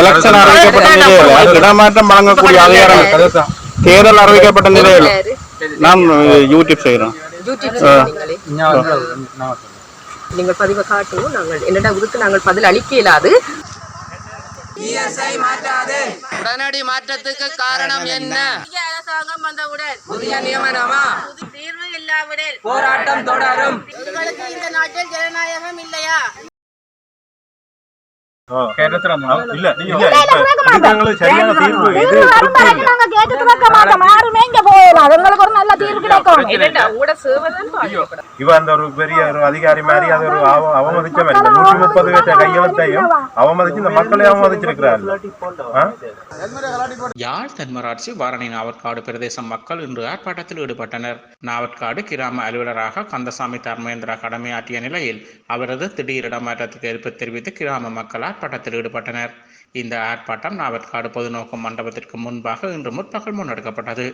Election அறிவிக்கப்பட்ட நிலையில் இடமாற்றம் வழங்கக்கூடிய அதிகாரம். தேர்தல் அறிவிக்கப்பட்ட நிலையில். நான் யூடியூப் செய்யுங்களே. நீங்கள் பதிவை காட்டணும். நாங்கள் என்னடா இதுக்கு நாங்கள் பதில் அளிக்க இயலாது. உடனடி மாற்றத்துக்கு காரணம் என்ன? புதிய அரசாங்கம் வந்தவுடன் புதிய நியமனமா? தீர்வு இல்லாவிடில் போராட்டம் தொடரும். உங்களுக்கு இந்த நாட்டில் ஜனநாயகம் இல்லையா? அதங்களை தீர்வு இது என்னடா உங்களோட சேவை தான் பாதிக்கப்படும். இவ அந்த ஒரு பெரிய ஒரு அதிகாரி மாதிரி அது ஒரு அவ- அவமதிச்ச மாதிரி இந்த நூற்றி முப்பது பேர்த்த கையெழுத்தையும் அவமதிச்சு இந்த மக்களை அவமதிச்சிருக்கிறார் ஆ? யாழ் தென்மராட்சி வாரணி நாவற்காடு பிரதேச மக்கள் இன்று ஆர்ப்பாட்டத்தில் ஈடுபட்டனர் நாவற்காடு கிராம அலுவலராக கந்தசாமி தர்மேந்திரா கடமையாற்றிய நிலையில் அவரது திடீர் இடமாற்றத்துக்கு எதிர்ப்பு தெரிவித்து கிராம மக்கள் ஆர்ப்பாட்டத்தில் ஈடுபட்டனர் இந்த ஆர்ப்பாட்டம் நாவற்காடு பொதுநோக்கு மண்டபத்திற்கு முன்பாக இன்று முற்பகல் முன்னெடுக்கப்பட்டது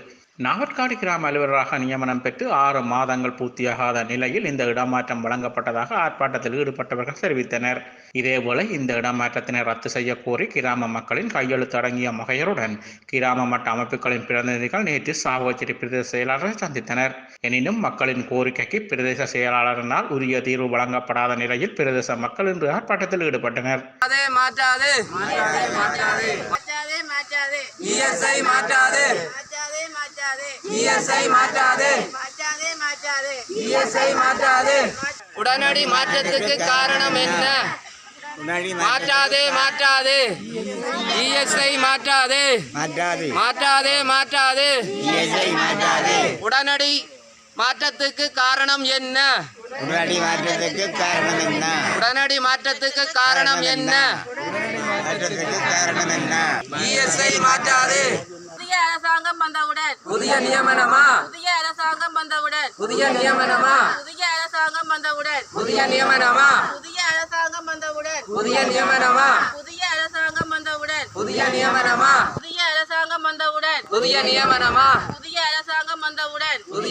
நாகர்காடு கிராம அலுவலராக நியமனம் பெற்று ஆறு மாதங்கள் பூர்த்தியாகாத நிலையில் இந்த இடமாற்றம் வழங்கப்பட்டதாக ஆர்ப்பாட்டத்தில் ஈடுபட்டவர்கள் தெரிவித்தனர். இதேபோல இந்த இடமாற்றத்தினை ரத்து செய்ய கோரி கிராம மக்களின் கையெழுத்து அடங்கிய முகையருடன் கிராம மட்ட அமைப்புகளின் பிரதிநிதிகள் நேற்று சாவகச்சேரி பிரதேச செயலாளரை சந்தித்தனர். எனினும் மக்களின் கோரிக்கைக்கு பிரதேச செயலாளரினால் உரிய தீர்வு வழங்கப்படாத நிலையில் பிரதேச மக்கள் இன்று ஆர்ப்பாட்டத்தில் ஈடுபட்டனர். மாற்றாது. மாற்றாதே மாற்றாதே இஎஸ்ஐ மாற்றாது. மாற்றாதே மாற்றாதே. இஎஸ்ஐ மாற்றாது. மாற்றாதே மாற்றாதே. இஎஸ்ஐ மாற்றாது. உடனடி மாற்றத்துக்கு காரணம் என்ன? மாற்றாதே மாற்றாதே. இஎஸ்ஐ மாற்றாதே. மாற்றாதே. மாற்றாதே. உடனடி மாற்றத்துக்கு காரணம் என்ன? உடனடி மாற்றத்துக்கு காரணம் என்ன? உடனடி மாற்றத்துக்கு காரணம் என்ன? மாற்றத்துக்கு காரணம் என்ன? இஎஸ்ஐ மாற்றாதே. புதிய அரசாங்கம் வந்தவுடன். புதிய நியமனமா? புதிய அரசாங்கம் வந்தவுடன். புதிய நியமனமா? புதிய அரசாங்கம் வந்தவுடன். புதிய நியமனமா? புதிய அரசாங்கம் வந்தவுடன். புதிய நியமனமா? புதிய அரசாங்கம் வந்தவுடன். புதிய நியமனமா? புதிய அரசாங்கம் வந்தவுடன். புதிய நியமனமா? புதிய அரசாங்கம்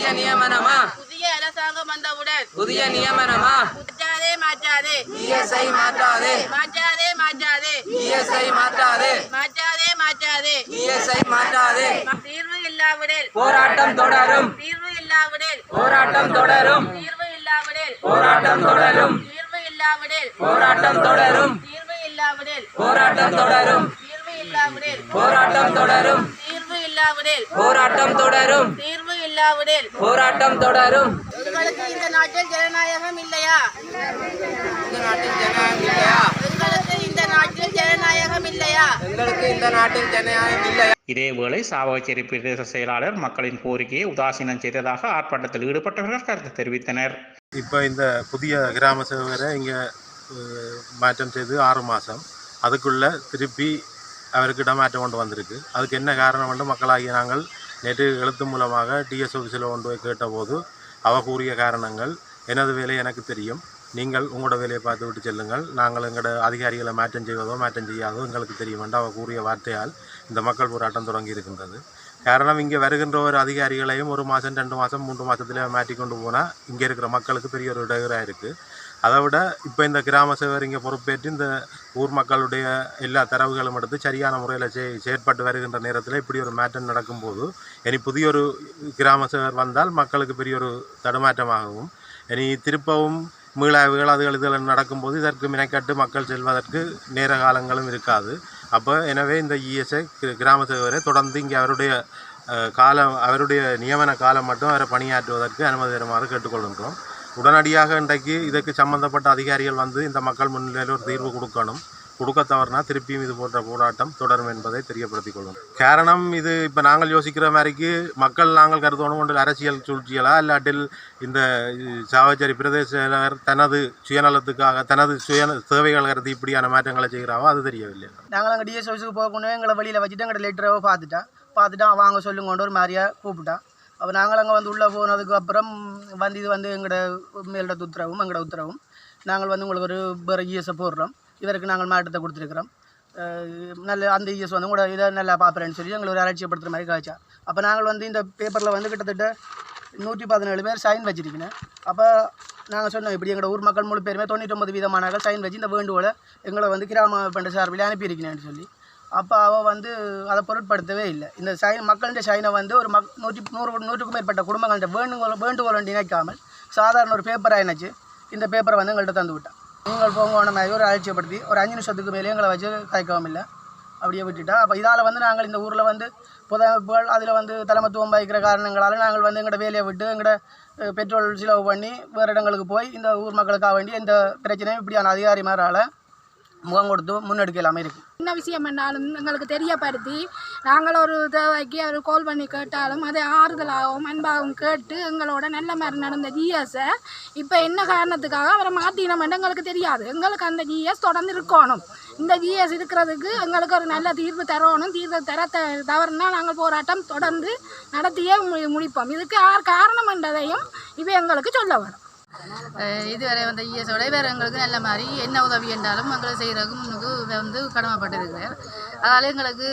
புதிய நியமனமா? புதிய அரசாங்கம் வந்தவுடன் புதிய நியமனமா? மாற்றாதே மாற்றாதே. இஎஸ்ஐ மாற்றாதே. மாற்றாதே மாற்றாதே. இஎஸ்ஐ மாற்றாதே. மாற்றாதே மாற்றாதே. இஎஸ்ஐ மாற்றாதே. தீர்வு இல்லாவிடில். போராட்டம் தொடரும். தீர்வு இல்லாவிடில். போராட்டம் தொடரும். தீர்வு இல்லாவிடில். போராட்டம் தொடரும். தீர்வு இல்லாவிடில். போராட்டம் தொடரும். தீர்வு இல்லாவிடில். போராட்டம் தொடரும். தீர்வு இல்லாவிடில். போராட்டம் தொடரும். இல்லாவிடில் போராட்டம் தொடரும். தீர்வு இல்லாவிடில் போராட்டம் தொடரும். உங்களுக்கு இந்த நாட்டில் ஜனநாயகம் இல்லையா? இந்த நாட்டில் ஜனநாயகம் இல்லையா? உங்களுக்கு இந்த நாட்டில் ஜனநாயகம் இல்லையா? எங்களுக்கு இந்த நாட்டில் ஜனநாயகம் இல்லையா? இதேவேளை சாவகச்சேரி பிரதேச செயலாளர் மக்களின் கோரிக்கையை உதாசீனம் செய்ததாக ஆர்ப்பாட்டத்தில் ஈடுபட்டவர்கள் கருத்து தெரிவித்தனர். இப்போ இந்த புதிய கிராம சேவகரை இங்கே மாற்றம் செய்து ஆறு மாதம் அதுக்குள்ளே திருப்பி அவருக்கு இடமாற்றம் கொண்டு வந்திருக்கு. அதுக்கு என்ன காரணம் என்று மக்களாகிய நாங்கள் நேற்று எழுத்து மூலமாக டிஎஸ் ஆஃபீஸில் கொண்டு போய் கேட்டபோது அவ கூறிய காரணங்கள் எனது வேலை எனக்கு தெரியும். நீங்கள் உங்களோட வேலையை பார்த்து விட்டு செல்லுங்கள். நாங்கள் எங்களோட அதிகாரிகளை மாற்றம் செய்வதோ மாற்றம் செய்யாதோ எங்களுக்கு தெரியும் என்று அவ கூறிய வார்த்தையால் இந்த மக்கள் போராட்டம் தொடங்கி இருக்கின்றது. காரணம் இங்கே வருகின்ற ஒரு அதிகாரிகளையும் ஒரு மாதம் ரெண்டு மாதம் மூன்று மாதத்தில் மாற்றிக்கொண்டு போனால் இங்கே இருக்கிற மக்களுக்கு பெரிய ஒரு இடையூறாக இருக்குது அதை விட இப்போ இந்த கிராம சேவர் இங்கே பொறுப்பேற்று இந்த ஊர் மக்களுடைய எல்லா தரவுகளும் எடுத்து சரியான முறையில் செய் செயற்பட்டு வருகின்ற நேரத்தில் இப்படி ஒரு மாற்றம் நடக்கும்போது இனி புதிய ஒரு கிராம சேவர் வந்தால் மக்களுக்கு பெரிய ஒரு தடுமாற்றமாகவும் இனி திருப்பவும் மீளாய்வுகள் அதுகள் இதில் நடக்கும்போது இதற்கு மினைக்கட்டு மக்கள் செல்வதற்கு நேர காலங்களும் இருக்காது அப்போ எனவே இந்த இஎஸ்ஐ கிராம சேவரை தொடர்ந்து இங்கே அவருடைய காலம் அவருடைய நியமன காலம் மட்டும் அவரை பணியாற்றுவதற்கு அனுமதி தருமாறு கேட்டுக்கொள்கின்றோம். உடனடியாக இன்றைக்கு இதற்கு சம்பந்தப்பட்ட அதிகாரிகள் வந்து இந்த மக்கள் முன்னிலையில் ஒரு தீர்வு கொடுக்கணும். கொடுக்க தவறுனா திருப்பியும் இது போன்ற போராட்டம் தொடரும் என்பதை தெரியப்படுத்திக் கொள்ளும் காரணம் இது இப்போ நாங்கள் யோசிக்கிற மாதிரிக்கு மக்கள் நாங்கள் கருதணும் கொண்டு அரசியல் சூழ்ச்சிகளா? இல்லாட்டில் இந்த சாவச்சேரி பிரதேச செயலர் தனது சுயநலத்துக்காக தனது சுய தேவைகள் கருதி இப்படியான மாற்றங்களை செய்கிறாவோ அது தெரியவில்லை. நாங்கள் அங்கே டிஎஸ் ஆஃபீஸுக்கு போகணும் எங்களை வெளியில் வச்சுட்டு எங்கள்கிட்ட லெட்டரை பார்த்துட்டா பார்த்துட்டா வாங்க சொல்லுங்க கொண்டு ஒரு மாதிரியா கூப்பிட்டா அப்போ நாங்கள் அங்கே வந்து உள்ளே போனதுக்கு அப்புறம் வந்து இது வந்து எங்களோட மேலோட உத்தரவும் எங்களோட உத்தரவும் நாங்கள் வந்து உங்களுக்கு ஒரு வேறு இஎஸ்ஸை போடுறோம். இதற்கு நாங்கள் மாற்றத்தை கொடுத்துருக்குறோம். நல்ல அந்த இஎஸ் வந்து கூட இதை நல்லா பார்ப்பறேன்னு சொல்லி எங்களை ஒரு அலட்சியப்படுத்துகிற மாதிரி காய்ச்சா அப்போ நாங்கள் வந்து இந்த பேப்பரில் வந்து கிட்டத்தட்ட நூற்றி பதினேழு பேர் சைன் வச்சிருக்கணும் அப்போ நாங்கள் சொன்னோம் இப்படி எங்களோட ஊர் மக்கள் முழு பேருமே தொண்ணூற்றொம்பது வீதமானார்கள் சைன் வச்சு இந்த வேண்டுகோளை எங்களை வந்து கிராம பண்ட சார்பில் அனுப்பியிருக்கிறேன்னு சொல்லி. அப்போ அவள் வந்து அதை பொருட்படுத்தவே இல்லை. இந்த சைன் மக்களின் சைனை வந்து ஒரு மக் நூற்றி நூறு நூற்றுக்கும் மேற்பட்ட குடும்பங்கள்கிட்ட வேண்டுகோள் வேண்டுகோள் நினைக்காமல் சாதாரண ஒரு பேப்பராக இணைச்சு இந்த பேப்பரை வந்து எங்கள்கிட்ட தந்து விட்டான் நீங்கள் போங்க மாதிரி ஒரு அலட்சியப்படுத்தி ஒரு அஞ்சு நிமிஷத்துக்கு மேலே எங்களை வச்சு கதைக்கவும் இல்லை. அப்படியே விட்டுட்டா. அப்போ இதால் வந்து நாங்கள் இந்த ஊரில் வந்து புதமைப்புகள் அதில் வந்து தலைமத்துவம் வகிக்கிற காரணங்களால் நாங்கள் வந்து எங்களோட வேலையை விட்டு எங்களோட பெட்ரோல் செலவு பண்ணி வேறு இடங்களுக்கு போய் இந்த ஊர் மக்களுக்காக வேண்டி இந்த பிரச்சனையும் இப்படியான அதிகாரிமாரால் முகம் கொடுத்து முன்னெடுக்க இல்லாமல் இருக்குது என்ன விஷயம் என்னாலும் எங்களுக்கு தெரியப்படுத்தி நாங்கள் ஒரு தேவைக்கு அவர் கோல் பண்ணி கேட்டாலும் அதை ஆறுதலாகவும் அன்பாகவும் கேட்டு எங்களோட நல்ல மாதிரி நடந்த ஜிஎஸை இப்போ என்ன காரணத்துக்காக அவரை மாற்றினோம்னு எங்களுக்கு தெரியாது. எங்களுக்கு அந்த ஜிஎஸ் தொடர்ந்து இருக்கணும். இந்த ஜிஎஸ் இருக்கிறதுக்கு எங்களுக்கு ஒரு நல்ல தீர்வு தரணும். தீர்வு தர தவறுனா நாங்கள் போராட்டம் தொடர்ந்து நடத்தியே மு- முடிப்போம். இதுக்கு யார் காரணம் என்றதையும் இப்போ எங்களுக்கு சொல்ல வரும். இதுவரை வந்த இஎஸோட வேறு எங்களுக்கு நல்ல மாதிரி என்ன உதவி என்றாலும் எங்களை செய்கிறதுக்கு முன்னுக்கு வந்து கடமைப்பட்டிருக்கிறார். அதனால் எங்களுக்கு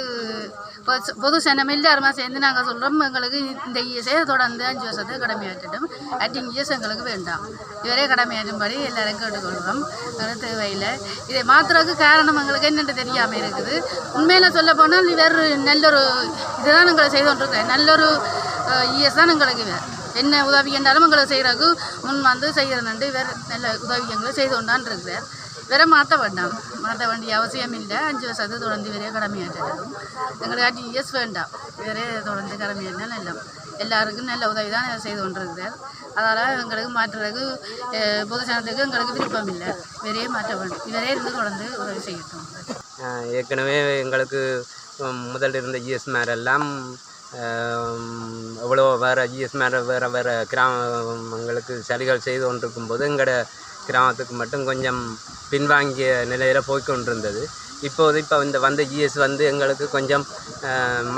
பொது- பொது சனம் எல்லாருமா சேர்ந்து நாங்கள் சொல்கிறோம் எங்களுக்கு இந்த இஎஸ்ஐ தொடர்ந்து அஞ்சு வருஷத்துக்கு கடமையாற்றிட்டோம். அட்டின் இஎஸ் எங்களுக்கு வேண்டாம். இவரே கடமையாற்றும்படி எல்லாரும் கேட்டுக்கொள்கிறோம். எங்களுக்கு தேவையில்லை. இதை மாற்றுறதுக்கு காரணம் எங்களுக்கு என்னென்று தெரியாமல் இருக்குது. உண்மையில் சொல்ல போனால் இவர் நல்லொரு இதுதான் எங்களை செய்து கொண்டிருக்கிறேன் நல்லொரு இஎஸ் தான் எங்களுக்கு இவர் என்ன உதவி என்றாலும் எங்களை செய்கிறதுக்கு முன் வந்து செய்கிறதுண்டு வேறு நல்ல உதவி எங்களை செய்து கொண்டான் இருக்கிறார். வேற மாற்ற வேண்டாம். மாற்ற வேண்டிய அவசியம் இல்லை. அஞ்சு வருஷத்துக்கு தொடர்ந்து இவரே கடமையாற்றணும் எங்களுக்கு அஞ்சு இயர்ஸ் வேண்டாம். இவரே தொடர்ந்து கடமையாற்றினா நல்ல எல்லாருக்கும் நல்ல உதவி தான் செய்து கொண்டிருக்கிறார். அதனால் எங்களுக்கு மாற்றுறதுக்கு பொதுசனத்துக்கு பொது எங்களுக்கு விருப்பம் இல்லை. இவரே மாற்ற வேண்டும். இவரே இருந்து தொடர்ந்து உதவி செய்யட்டும். ஏற்கனவே எங்களுக்கு உம், முதல்ல இருந்த ஜிஎஸ் மேரெல்லாம் எவ்வளோ வேறு ஜிஎஸ் மேலே வேறு வேறு கிராமங்களுக்கு சலுகைகள் செய்து கொண்டிருக்கும் போது எங்களோட கிராமத்துக்கு மட்டும் கொஞ்சம் பின்வாங்கிய நிலையில் போய்க்கொண்டிருந்தது இப்போது இப்போ இந்த வந்த ஜிஎஸ் வந்து எங்களுக்கு கொஞ்சம்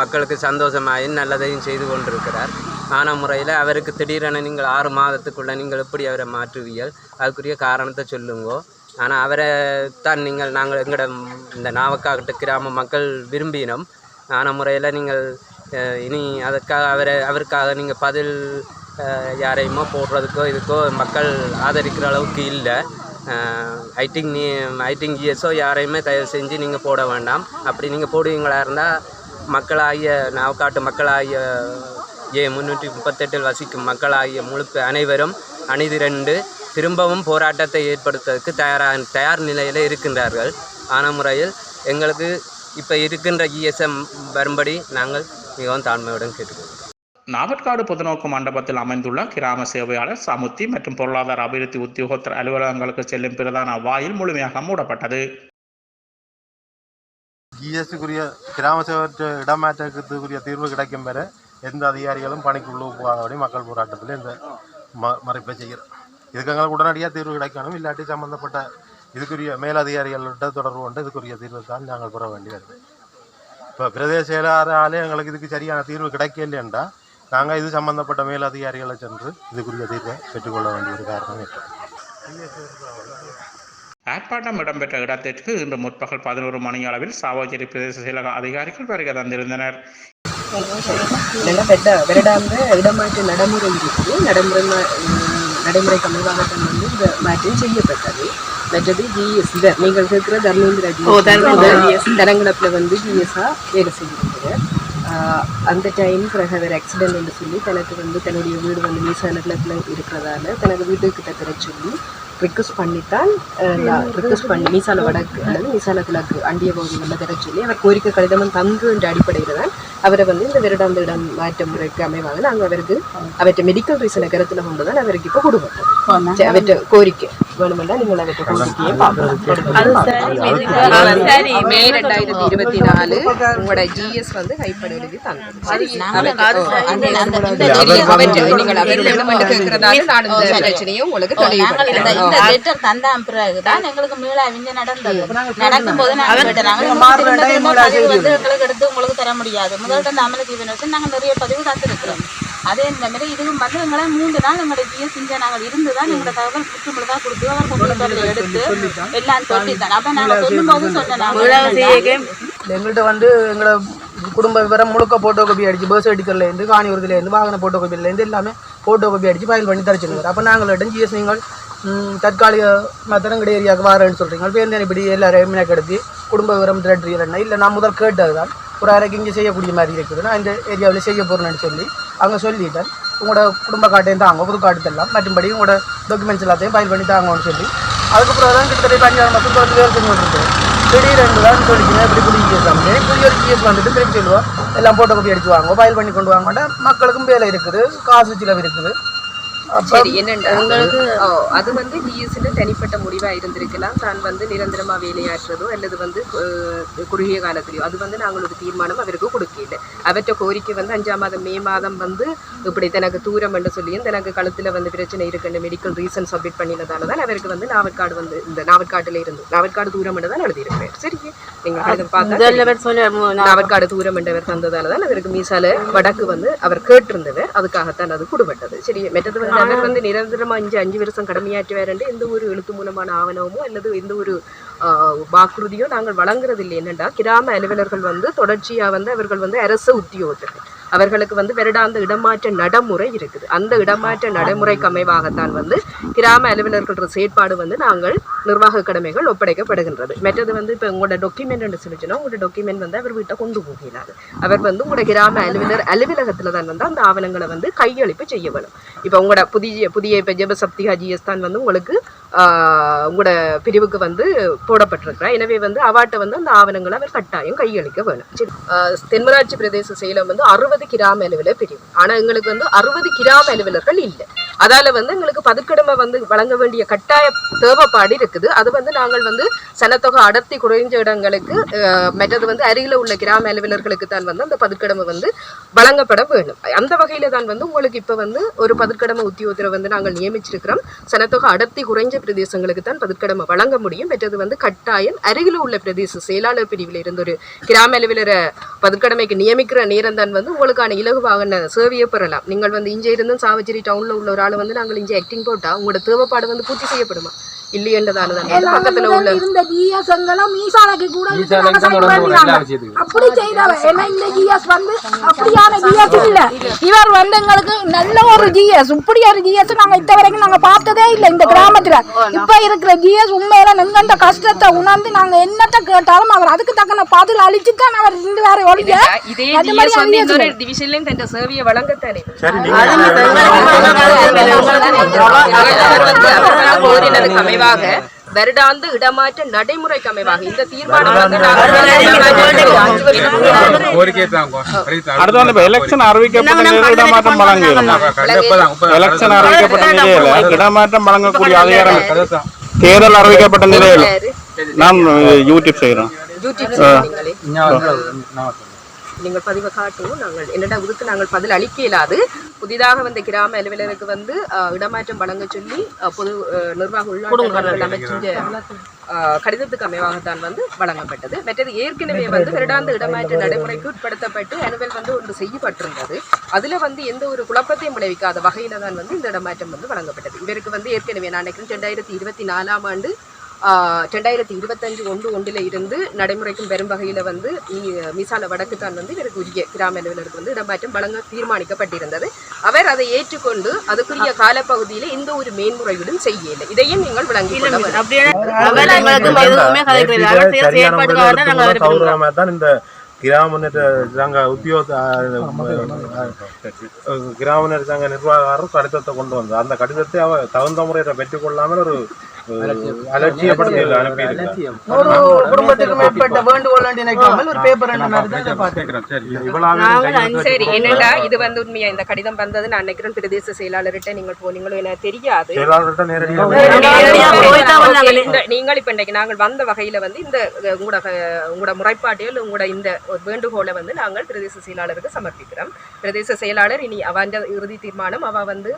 மக்களுக்கு சந்தோஷமாகி நல்லதையும் செய்து கொண்டிருக்கிறார். ஆன முறையில் அவருக்கு திடீரென நீங்கள் ஆறு மாதத்துக்குள்ளே நீங்கள் எப்படி அவரை மாற்றுவீர்கள்? அதுக்குரிய காரணத்தை சொல்லுங்கோ. ஆனால் அவரை தான் நீங்கள் நாங்கள் எங்களோட இந்த நாவக்காகட்டு கிராம மக்கள் விரும்பினோம். ஆன முறையில் நீங்கள் இனி அதற்காக அவரை அவருக்காக நீங்கள் பதில் யாரையுமோ போடுறதுக்கோ இதுக்கோ மக்கள் ஆதரிக்கிற அளவுக்கு இல்லை. ஐடிங் நீ ஐட்டிங் திங்க் யாரையுமே தயவு செஞ்சு நீங்கள் போட வேண்டாம். அப்படி நீங்கள் போடுவீங்களா இருந்தால் மக்களாகிய நாவக்காட்டு மக்களாகிய ஏ முன்னூற்றி முப்பத்தெட்டில் வசிக்கும் மக்களாகிய முழுப்பு அனைவரும் அணிதிரண்டு திரும்பவும் போராட்டத்தை ஏற்படுத்துவதற்கு தயாராக தயார் நிலையில் இருக்கின்றார்கள். ஆன முறையில் எங்களுக்கு இப்போ இருக்கின்ற இஎஸ்எம் வரும்படி நாங்கள் மிகவும் தாழ்மையுடன் கேட்டுக்கொள்கிறோம் நாவற்காடு பொதுநோக்கு மண்டபத்தில் அமைந்துள்ள கிராம சேவையாளர் சமுத்தி மற்றும் பொருளாதார அபிவிருத்தி உத்தியோகத்தர் அலுவலகங்களுக்கு செல்லும் பிரதான வாயில் முழுமையாக மூடப்பட்டது. ஜிஎஸ்டிக்குரிய கிராம சேவை இடமாற்றத்துக்குரிய தீர்வு கிடைக்கும் வரை எந்த அதிகாரிகளும் பணிக்குள்ள போகாதபடி மக்கள் போராட்டத்தில் இந்த ம மறைப்பை செய்கிறோம் இதுக்கு எங்களுக்கு உடனடியாக தீர்வு கிடைக்கணும் இல்லாட்டி சம்மந்தப்பட்ட இதுக்குரிய மேலதிகாரிகள்கிட்ட தொடர்பு கொண்டு இதுக்குரிய தீர்வு தான் நாங்கள் பெற வேண்டி வருது இப்போ பிரதேச செயலாளராலே எங்களுக்கு இதுக்கு சரியான தீர்வு கிடைக்கலையென்றா நாங்கள் இது சம்மந்தப்பட்ட மேலதிகாரிகளை சென்று இதுக்குரிய தீர்வை பெற்றுக்கொள்ள வேண்டிய ஒரு காரணம் ஆர்ப்பாட்டம் இடம்பெற்ற இடத்திற்கு இன்று முற்பகல் பதினோரு மணி அளவில் சாவச்சேரி பிரதேச செயலக அதிகாரிகள் வருகை தந்திருந்தனர். இடமாற்று நடைமுறை இருக்கு நடைமுறை நடைமுறை தமிழகத்தில் வந்து இந்த மாற்றம் செய்யப்பட்டது. மற்றது ஜிஎஸ் இந்த நீங்கள் கேட்குற தர்மேந்திர ஜிஎஸ் தரங்கடப்பில் வந்து ஜிஎஸ்ஆ வேலை ஆஹ் அந்த டைம் பிறகு அவர் ஆக்சிடென்ட் என்று சொல்லி தனக்கு வந்து தன்னுடைய வீடு வந்து மீசா நகரத்தில் இருக்கிறதால தனக்கு வீட்டுக்கிட்ட தர சொல்லி ரிக்வஸ்ட் பண்ணித்தான் ரிக்வஸ்ட் பண்ணி மீசால வடக்கு அல்லது மீசால கிழக்கு அண்டிய பகுதிகளில் தர சொல்லி அவர் கோரிக்கை கடிதமும் தந்து என்ற அடிப்படையில் தான் அவரை வந்து இந்த வருடாந்த இடம் மாற்ற முறைக்கு அமைவாங்க. நாங்கள் அவருக்கு அவற்றை மெடிக்கல் ரீசனை கருத்தில் கொண்டு தான் அவருக்கு இப்போ கொடுப்போம் அவற்றை கோரிக்கை. வேணுமெண்டா நீங்கள் அவற்றை கோரிக்கையை பார்க்கலாம் சரி மே ரெண்டாயிரத்தி இருபத்தி நாலு உங்களோட ஜிஎஸ் வந்து எழுதி எங்களுக்கு மீளா விஞ்ச நடந்தது நடக்கும்போது நாங்க உங்களுக்கு தர முடியாது முதல் தந்த அமலுக்கு இவன் வச்சு நாங்க நிறைய பதிவு தந்திருக்கிறோம் அதே இந்த மாதிரி இதுவும் வந்து எங்களை மூன்று நாள் எங்களுடைய ஜிஎஸ் இங்க நாங்கள் இருந்துதான் எங்களோட தகவல் முற்றுமுழுதா கொடுத்து அவர் கொண்டு எடுத்து எல்லாம் சொல்லித்தான் அப்ப நாங்க சொல்லும் போது சொன்னோம் எங்கள்கிட்ட வந்து எங்களை குடும்ப விவரம் முழுக்க ஃபோட்டோ காப்பி அடிச்சு பஸ் எடுக்கிறதுலேருந்து காணியூரத்துலேருந்து வாகன ஃபோட்டோ காப்பிலேருந்து எல்லாமே ஃபோட்டோ காப்பி அடிச்சு ஃபைல் பண்ணி தரச்சிருந்தார். அப்போ நாங்கள் ஜிஎஸ் நீங்கள் தற்காலிக மத்தனங்கடி ஏரியாவுக்கு வரேன்னு சொல்கிறீங்க என்ன இப்படி எல்லாரையும் மினக்கெடுத்து குடும்ப விவரம் திரட்டுறீங்கன்னா இல்லை நான் முதல் கேட்டது தான் ஒரு அறைக்கு இங்கே செய்யக்கூடிய மாதிரி இருக்குது. நான் இந்த ஏரியாவில் செய்ய போகிறேன்னு சொல்லி அங்கே சொல்லிட்டேன். உங்களோட குடும்ப காட்டையும் தாங்க புது காட்டுத்தெல்லாம் மற்றும்படி உங்களோட டாக்குமெண்ட்ஸ் எல்லாத்தையும் ஃபைல் பண்ணி தாங்கன்னு சொல்லி. அதுக்கப்புறம் தான் கிட்டத்தட்ட இப்போ அஞ்சாறு மாதம் தொடர்ந்து வேலை செஞ்சு கொண்டிருக்கேன் திடீரென்று தான் சொல்லிக்கணும் இப்படி புதிய கேஸ் வந்து புதிய ஒரு கேஸ் வந்துட்டு திருப்பி சொல்லுவோம் எல்லாம் போட்டோ காப்பி அடிச்சு வாங்க ஃபைல் பண்ணி கொண்டு வாங்க மக்களுக்கும் வேலை இருக்குது காசு செலவு இருக்குது. சரி என்னென்ன உங்களுக்கு ஓ, அது வந்து டிஎஸ்ல தனிப்பட்ட முடிவா இருந்திருக்கலாம். தான் வந்து நிரந்தரமா வேலையாற்றுறதோ அல்லது வந்து குறுகிய காலத்திலயோ அது வந்து நாங்கள் ஒரு தீர்மானம் அவருக்கு கொடுக்கல. அவற்ற கோரிக்கை வந்து அஞ்சாம் மாதம் மே மாதம் வந்து இப்படி தனக்கு தூரம் என்று சொல்லியும் தனக்கு கழுத்துல வந்து பிரச்சனை இருக்குன்னு மெடிக்கல் ரீசன் சப்மிட் பண்ணினதால தான் அவருக்கு வந்து நாவற்காடு வந்து இந்த நாவற்காட்டுல இருந்து நாவற்காடு தூரம் என்று தான் எழுதியிருப்பேன் சரி நீங்க அதை பார்த்தா தெரியும். நாவற்காடு தூரம் என்றவர் தந்ததால தான் அவருக்கு மீசால வடக்கு வந்து அவர் கேட்டிருந்தவர். அதுக்காகத்தான் அது கொடுபட்டது. சரி மற்றது வந்து அவர் வந்து நிரந்தரமா அஞ்சு அஞ்சு வருஷம் கடமையாற்றுவார் என்று எந்த ஒரு எழுத்து மூலமான ஆவணமோ அல்லது எந்த ஒரு வாக்குறுதியும் நாங்கள் வழங்குறது இல்லை என்னண்டா கிராம அலுவலர்கள் வந்து தொடர்ச்சியாக வந்து அவர்கள் வந்து அரசு உத்தியோகத்தர்கள். அவர்களுக்கு வந்து வருடாந்த இடமாற்ற நடைமுறை இருக்குது. அந்த இடமாற்ற நடைமுறைக்கு அமைவாகத்தான் வந்து கிராம அலுவலர்களோட செயற்பாடு வந்து நாங்கள் நிர்வாக கடமைகள் ஒப்படைக்கப்படுகின்றது. மற்றது வந்து இப்போ உங்களோட டாக்குமெண்ட் என்று சொல்லிச்சுன்னா உங்களோட டாக்குமெண்ட் வந்து அவர் வீட்டை கொண்டு போகிறார். அவர் வந்து உங்களோட கிராம அலுவலர் அலுவலகத்தில் தான் வந்து அந்த ஆவணங்களை வந்து கையளிப்பு செய்ய வேணும். இப்போ உங்களோட புதிய புதிய இப்போ ஜெபசப்திகா ஜிஎஸ் தான் வந்து உங்களுக்கு உங்களோட பிரிவுக்கு வந்து போடப்பட்டிருக்கிறார் எனவே வந்து அவாட்ட வந்து அந்த ஆவணங்களை அவர் கட்டாயம் கையளிக்க வேணும். சரி. தென்மராட்சி பிரதேச செயலம் வந்து அறுபது கிராம அலுவலர் பிரிவு. ஆனா எங்களுக்கு வந்து அறுபது கிராம அலுவலர்கள் இல்லை. அதால வந்து எங்களுக்கு பதுக்கடமை வந்து வழங்க வேண்டிய கட்டாய தேவைப்பாடு இருக்குது. அது வந்து நாங்கள் வந்து சனத்தொகை அடர்த்தி குறைஞ்ச இடங்களுக்கு மற்றது வந்து அருகில உள்ள கிராம அலுவலர்களுக்கு தான் வந்து அந்த பதுக்கடமை வந்து வழங்கப்பட வேணும். அந்த வகையில தான் வந்து உங்களுக்கு இப்ப வந்து ஒரு பதுக்கடமை உத்தியோகத்தில் வந்து நாங்கள் நியமிச்சிருக்கிறோம். சனத்தொகை அடர்த்தி குறைஞ்ச பிரதேசங்களுக்கு தான் பதுக்கடமை வழங்க முடியும். மற்றது வந்து கட்டாயம் அருகில் உள்ள பிரதேச செயலாளர் பிரிவில் இருந்து ஒரு கிராம அலுவலரை பதுக்கடமைக்கு நியமிக்கிற நேரம் தான் வந்து உங்களுக்கான இலகுவாக சேவையை பெறலாம். நீங்கள் வந்து இங்கே இருந்தும் சாவச்சேரி டவுனில் உள்ள ஒரு ஆள் வந்து நாங்கள் இங்கே ஆக்டிங் போட்டால் உங்களோட தேவைப்பாடு வந்து பூர்த்தி செய்யப்படுமா? இல்லையன்றதால தான் பக்கத்துல உள்ள இருந்த ஜிஎஸ் எங்களும் மீசாலைக்கு கூட. அப்படி செய்தவ ஏன்னா இந்த ஜிஎஸ் வந்து அப்படியான ஜிஎஸ் இல்ல இவர் வந்து எங்களுக்கு நல்ல ஒரு ஜிஎஸ் இப்படி ஒரு ஜிஎஸ் நாங்க இத்த வரைக்கும் நாங்க பார்த்ததே இல்ல இந்த கிராமத்துல இப்ப இருக்கிற ஜிஎஸ் உண்மையில எங்கண்ட கஷ்டத்தை உணர்ந்து நாங்க என்னத்த கேட்டாலும் அவர் அதுக்கு தக்கன பதில் அளிச்சு தான் அவர் இருந்து வேற ஒழிய இதே மாதிரி வந்து இன்னொரு டிவிஷன்லயும் தன் சேவையை வழங்கத்தானே சரி கோரினதுக்கு அமைவாக வருடாந்த இடமாற்ற நடைமுறைக்கு அமைவாக இந்த தீர்மானம் எலெக்ஷன் அறிவிக்கப்பட்ட நிலையில் இடமாற்றம் வழங்கிடும் எலெக்ஷன் அறிவிக்கப்பட்ட நிலையில இடமாற்றம் வழங்கக்கூடிய அதிகாரம் தேர்தல் அறிவிக்கப்பட்ட நிலையில். நாம் யூடியூப் செய்கிறோம் யூடியூப் சேனல்களே நீங்கள் பதிவை காட்டவும் நாங்கள் என்னடா இதுக்கு நாங்கள் பதில் அளிக்க இயலாது புதிதாக வந்த கிராம அலுவலருக்கு வந்து இடமாற்றம் வழங்க சொல்லி பொது நிர்வாக உள்நாட்டு அமைச்ச அஹ், கடிதத்துக்கு அமைவாகத்தான் வந்து வழங்கப்பட்டது. மற்றது ஏற்கனவே வந்து வருடாந்த இடமாற்ற நடைமுறைக்கு உட்படுத்தப்பட்டு அனுவல் வந்து ஒன்று செய்யப்பட்டிருந்தது. அதுல வந்து எந்த ஒரு குழப்பத்தையும் விளைவிக்காத வகையில தான் வந்து இந்த இடமாற்றம் வந்து வழங்கப்பட்டது. இவருக்கு வந்து ஏற்கனவே நான் நினைக்கிறேன் ரெண்டாயிரத்தி இருபத்தி நாலாம் ஆண்டு ரெண்டாயிரத்தி இருபத்தஞ்சு ஒன்று ஒன்றில் இருந்து நடைமுறைக்கும் பெரும் வகையில் வந்து மீசால வடக்கு தான் வந்து இவருக்கு உரிய கிராம அலுவலருக்கு வந்து இடமாற்றம் வழங்க தீர்மானிக்கப்பட்டிருந்தது அவர் அதை ஏற்றுக்கொண்டு அதுக்குரிய காலப்பகுதியில் எந்த ஒரு மேன்முறையீடும் செய்யலை இதையும் நீங்கள். தான் இந்த கிராம சங்க உத்தியோக கிராம சங்க நிர்வாகர் கடிதத்தை கொண்டு வந்தது அந்த கடிதத்தை அவ தகுந்த முறையில் பெற்றுக்கொள்ளாமல் ஒரு குடும்பத்துக்கு மேற்பட்ட வேண்டுகோள் நினைக்காமல் ஒரு பேப்பர் என்ன மாதிரி தான் இதை பார்த்தேன் சரி என்னடா இது வந்து உண்மையா? இந்த கடிதம் வந்தது நான் நினைக்கிறேன் பிரதேச செயலாளர்கிட்ட நீங்கள் போனீங்களோ எனக்கு தெரியாது. நீங்கள் இப்ப இன்றைக்கு நாங்கள் வந்த வகையில வந்து இந்த உங்களோட உங்களோட முறைப்பாட்டையோ இல்லை உங்களோட இந்த ஒரு வேண்டுகோளை வந்து நாங்கள் பிரதேச செயலாளருக்கு சமர்ப்பிக்கிறோம். பிரதேச செயலாளர் இனி அவன் இறுதி தீர்மானம் அவ வந்து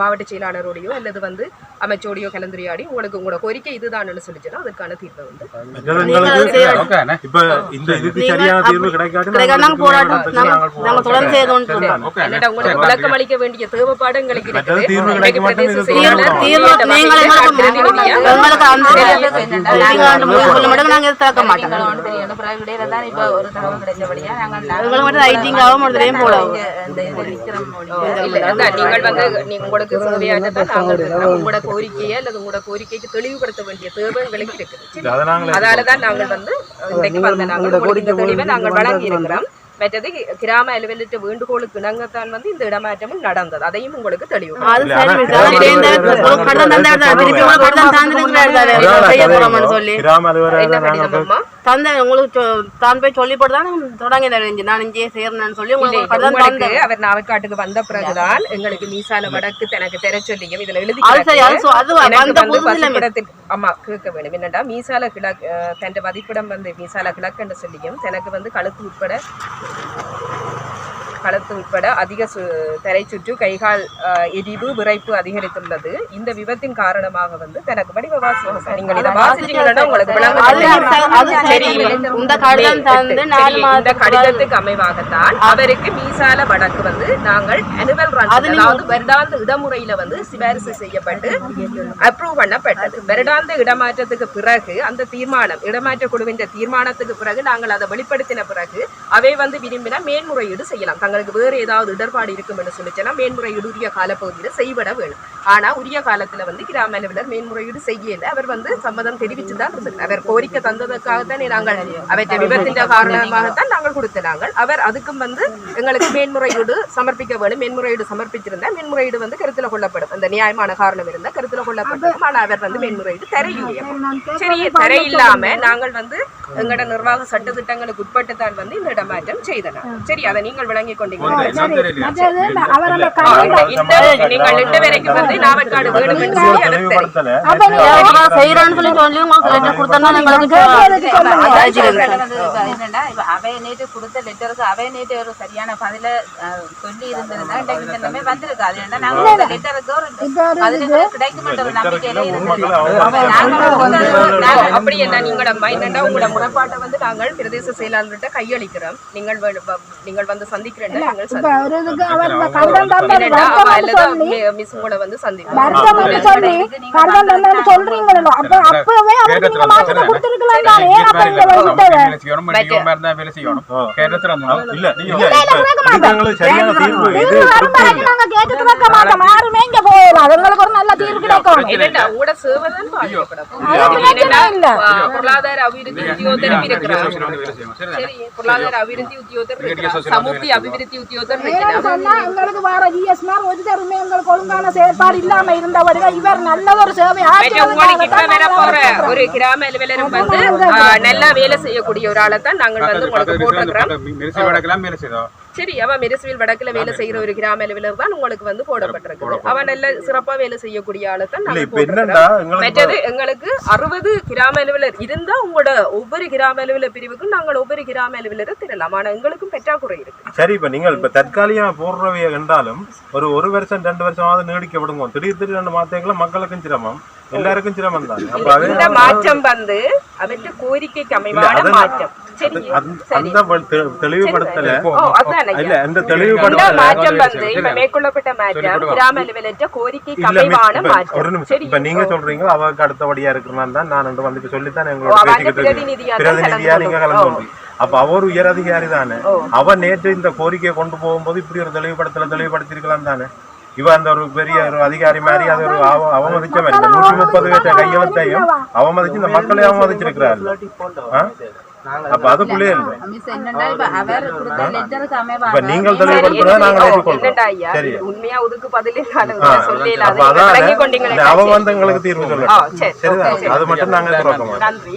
மாவட்ட செயலாளரோடையோ அல்லது வந்து அமைச்சோடையோ கலந்துரையாடி உங்களுக்கு உங்களோட கோரிக்கை இதுதான்னு சொல்லிச்சுன்னா அதுக்கான தீர்வை வந்து இப்ப இந்த இதுக்கு சரியான தீர்வு கிடைக்காது உங்களுக்கு விளக்கம் அளிக்க வேண்டிய தேவைப்பாடு எங்களுக்கு வந்து நீங்க உங்களுக்கு நாங்கள் இருக்கிறோம். உங்களோட கோரிக்கையை அல்லது உங்களோட கோரிக்கைக்கு தெளிவுபடுத்த வேண்டிய தேவை எங்களுக்கு இருக்குது சரி. அதை நாங்களே அதாலதான் நாங்கள் வந்து இன்றைக்கு வந்த நாங்கள் தெளிவை நாங்கள் வழங்கி இருக்கிறோம் மற்றது கிராம அலுவலக வேண்டுகோளுக்கு இணங்கத்தான் வந்து இந்த இடமாற்றமும் நடந்தது அதையும் உங்களுக்கு தெளிவு தந்த உங்களுக்கு தான் போய் சொல்லி போட்டு தான் தொடங்கி நான் இங்கே சேரணும்னு சொல்லி உங்களுக்கு. அவர் நாவற்காட்டுக்கு வந்த பிறகுதான் எங்களுக்கு மீசால வடக்கு தனக்கு தெர சொல்லியும் இதுல எழுதி அது வந்து புதுசுல ஆமாம் கேட்க வேண்டும். என்னடா மீசால கிழக்கு தன் வதிப்பிடம் வந்து மீசால கிழக்கு என்று சொல்லியும் தனக்கு வந்து கழுத்து உட்பட களத்து உட்பட அதிக சு தரை சுற்று கைகால் எரிவு விரைப்பு அதிகரித்துள்ளது. இந்த விபத்தின் காரணமாக வந்து தனக்கு வடிவ வாசி நீங்கள் இதை வாசிச்சீங்கன்னா உங்களுக்கு. இந்த கடிதத்துக்கு அமைவாகத்தான் அவருக்கு மீசால வடக்கு வந்து நாங்கள் அனுவல் அதாவது வருடாந்த இடமுறையில வந்து சிபாரிசு செய்யப்பட்டு அப்ரூவ் பண்ணப்பட்டது. வருடாந்த இடமாற்றத்துக்கு பிறகு அந்த தீர்மானம் இடமாற்ற குழுவின் தீர்மானத்துக்கு பிறகு நாங்கள் அதை வெளிப்படுத்தின பிறகு அவை வந்து விரும்பினா மேன்முறையீடு செய்யலாம். தங்களுக்கு வேறு ஏதாவது இடர்பாடு இருக்கும் என்று சொல்லிச்சுன்னா மேன்முறையீடு உரிய காலப்பகுதியில் செய்விட வேணும். ஆனா உரிய காலத்துல வந்து கிராம அலுவலர் மேன்முறையீடு செய்யல. அவர் வந்து சம்மதம் தெரிவிச்சு தான் அவர் கோரிக்கை தந்ததற்காகத்தானே நாங்கள் அவற்றை விபத்தின் காரணமாகத்தான் நாங்கள் கொடுத்த நாங்கள். அவர் அதுக்கும் வந்து எங்களுக்கு மேன்முறையீடு சமர்ப்பிக்க வேணும். மேன்முறையீடு சமர்ப்பிச்சிருந்தால் மேன்முறையீடு வந்து கருத்துல கொள்ளப்படும். அந்த நியாயமான காரணம் இருந்தால் கருத்துல கொள்ளப்படும் ஆனால் அவர் வந்து மேன்முறையீடு தரையில்லையா சரி தரை இல்லாம நாங்கள் வந்து எங்களோட நிர்வாக சட்டத்திட்டங்களுக்கு உட்பட்டு தான் வந்து இந்த இடமாற்றம் செய்தனர். சரி அதை நீங்கள் விளங்கிக் என்று சொல்லி சொல்லி உங்களுக்கு லெட்டர் கொடுத்தா எங்களுக்கு அதான் சொல்றேன். அது இப்ப என்னன்னா, இப்ப அவை நேற்று கொடுத்த லெட்டருக்கு அவை நேற்று ஒரு சரியான பதில சொல்லி இருந்திருந்தா இன்றைக்கு இந்த நிலைமை வந்திருக்கு. அது ஏன்னா நாங்க இந்த லெட்டருக்கு ஒரு பதில் கிடைக்கும் என்ற ஒரு நம்பிக்கையில நாங்கள் அப்படி என்ன நீங்களோட மைண்டா உங்களோட முறைப்பாட்டை வந்து நாங்கள் பிரதேச செயலாளர்கிட்ட கையளிக்கிறோம். நீங்கள் நீங்கள் வந்து சந்திக்கிறேன். பொருளாதார அபிவிருத்தி சரி பொருளாதார அபிவிருத்தி உத்தியோகத்தர் இருக்கிறார் சமூர்த்தி அபிவிருத்தி சொன்னா எங்களுக்கு வர ஜிஎஸ்மார் ஒரு தருமே எங்களுக்கு ஒழுங்கான செயற்பாடு இல்லாம இருந்தபடிதான் இவர் நல்ல ஒரு சேவை ஒரு கிராம அலுவலரும் வந்து நல்லா வேலை செய்யக்கூடிய ஒரு ஆளை தான் நாங்கள் வந்து உங்களுக்கு போட்டிருக்கிறோம் சரி அவன் மெரிசுவில் வடக்குல வேலை செய்யற ஒரு கிராம அலுவலர் தான் உங்களுக்கு வந்து போடப்பட்டிருக்கு அவன் நல்ல சிறப்பா வேலை செய்யக்கூடிய ஆளை தான் எங்களுக்கு மற்றது எங்களுக்கு அறுபது கிராம அலுவலர் இருந்தா உங்களோட ஒவ்வொரு கிராம அலுவலர் பிரிவுக்கும் நாங்கள் ஒவ்வொரு கிராம அலுவலரை திரலாம் ஆனா எங்களுக்கும் பெற்றாக்குறை இருக்கு. சரி இப்ப நீங்கள் இப்ப தற்காலிகமா போடுறவைய கண்டாலும் ஒரு ஒரு வருஷம் ரெண்டு வருஷமாவது நீடிக்க விடுங்க. திடீர் திடீர் ரெண்டு மாத்தங்கள மக்களுக்கும் சிரமம். எல்லாருக்கும் சிரமம் தான் அப்ப அது இந்த மாற்றம் வந்து அந்த- தெளிவுபடுத்தல. இல்ல அந்த தெளிவுபடுத்தல. மாற்றம் இப்ப மேற்கொள்ளப்பட்ட மாற்றம் கிராம மிஸ், அமைவான இப்ப மாற்றம். ஒரு நிமிஷம். சரி இப்ப நீங்க சொல்றீங்க அவருக்கு அடுத்தபடியா இருக்கிறனால தான் நான் வந்து வந்து சொல்லித்தான் எங்களோட. பிரதிநிதியா நீங்க கலந்து அப்ப அவர் உயர் அதிகாரி தானே. அவ நேற்று இந்த கோரிக்கையை கொண்டு போகும்போது இப்படி ஒரு தெளிவுபடுத்தல தெளிவுபடுத்திருக்கலாம் தானே. இவ அந்த ஒரு பெரிய ஒரு அதிகாரி மாதிரி அது ஒரு அவ அவமதிச்ச மாதிரி இந்த நூற்றி முப்பது பேர்த்த கையெழுத்தையும் அவமதிச்சு இந்த மக்களை அவமதிச்சிருக்கிறாரு? அப்ப அதுக்குள்ளே இல்லை இப்ப நீங்கள் தெளிவுபடுத்தினா நாங்கள் ஏற்றுக்கொள்றோம் சரி உண்மையா ஒதுக்கு பதில் அப்ப அதை அதான் விளங்கி கொண்டீங்களே இந்த அவ வந்து எங்களுக்கு தீர்வு சொல்லணும் சரிதான் அது மட்டும் நாங்க நன்றி